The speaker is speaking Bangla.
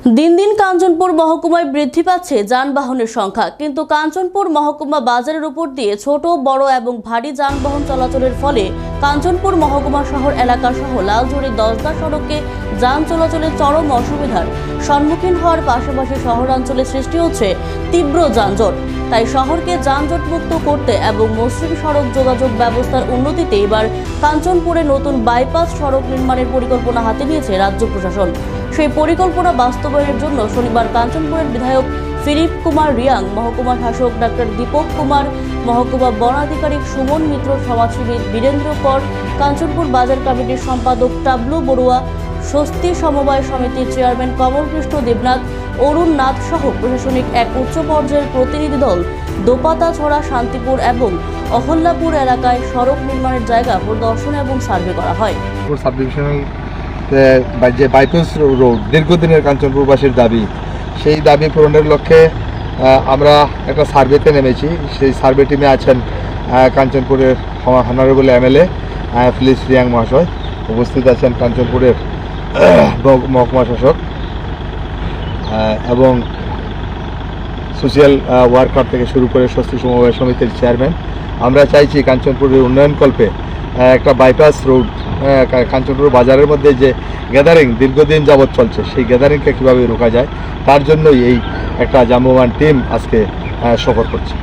দিন দিন কাঞ্চনপুর মহকুমায় বৃদ্ধি পাচ্ছে যানবাহনের সংখ্যা। কিন্তু কাঞ্চনপুর মহকুমা বাজারের উপর দিয়ে ছোট, বড় এবং ভারী যানবাহন চলাচলের ফলে কাঞ্চনপুর মহকুমা শহর এলাকা সহ লালজুড়ি দশদা সড়কে যান চলাচলের চরম অসুবিধার সম্মুখীন হওয়ার পাশাপাশি শহরাঞ্চলে সৃষ্টি হচ্ছে তীব্র যানজট। তাই শহরকে যানজট মুক্ত করতে এবং মসৃণ সড়ক যোগাযোগ ব্যবস্থার উন্নতিতে এবার কাঞ্চনপুরে নতুন বাইপাস সড়ক নির্মাণের পরিকল্পনা হাতে নিয়েছে রাজ্য প্রশাসন। সেই পরিকল্পনা বাস্তবায়নের জন্য শনিবার কাঞ্চনপুরের বিধায়ক ফিলিপ কুমার রিয়াং মহকুমা শাসক ডাক্তার দীপক কুমার, মহকুমা বন আধিকারিক সুমন মিত্র, সমাজসেবী বীরেন্দ্র কর, কাঞ্চনপুর বাজার কমিটির সম্পাদক টাবলু বড়ুয়া স্বস্তি সমবায় সমিতির চেয়ারম্যান কমলকৃষ্ণ দেবনাথ অরুণ নাথ সহ প্রশাসনিক এক উচ্চ পর্যায়ের প্রতিনিধি দল দোপাতাছড়া শান্তিপুর এবং অহল্যাপুর এলাকায় সড়ক নির্মাণের জায়গা পরিদর্শন এবং সার্ভে করা হয় যে বাইপাস রোড দীর্ঘদিনের কাঞ্চনপুরবাসীর দাবি সেই দাবি পূরণের লক্ষ্যে আমরা একটা সার্ভেতে নেমেছি সেই সার্ভে টিমে আছেন কাঞ্চনপুরের হনারেবল এমএলএ ফিলিস রিয়াং মহাশয় উপস্থিত আছেন কাঞ্চনপুরের মহকুমা শাসক এবং সোশ্যাল ওয়ার্কার থেকে শুরু করে স্বস্তি সমবায় সমিতির চেয়ারম্যান আমরা চাইছি কাঞ্চনপুরের উন্নয়ন কল্পে একটা বাইপাস রোড কাঞ্চনপুর বাজারের মধ্যে যে গ্যাদারিং দীর্ঘদিন যাবৎ চলছে, সেই গ্যাদারিংকে কীভাবে রোকা যায়, তার জন্যই এই একটা জাম্বমান টিম আজকে সফর করছে।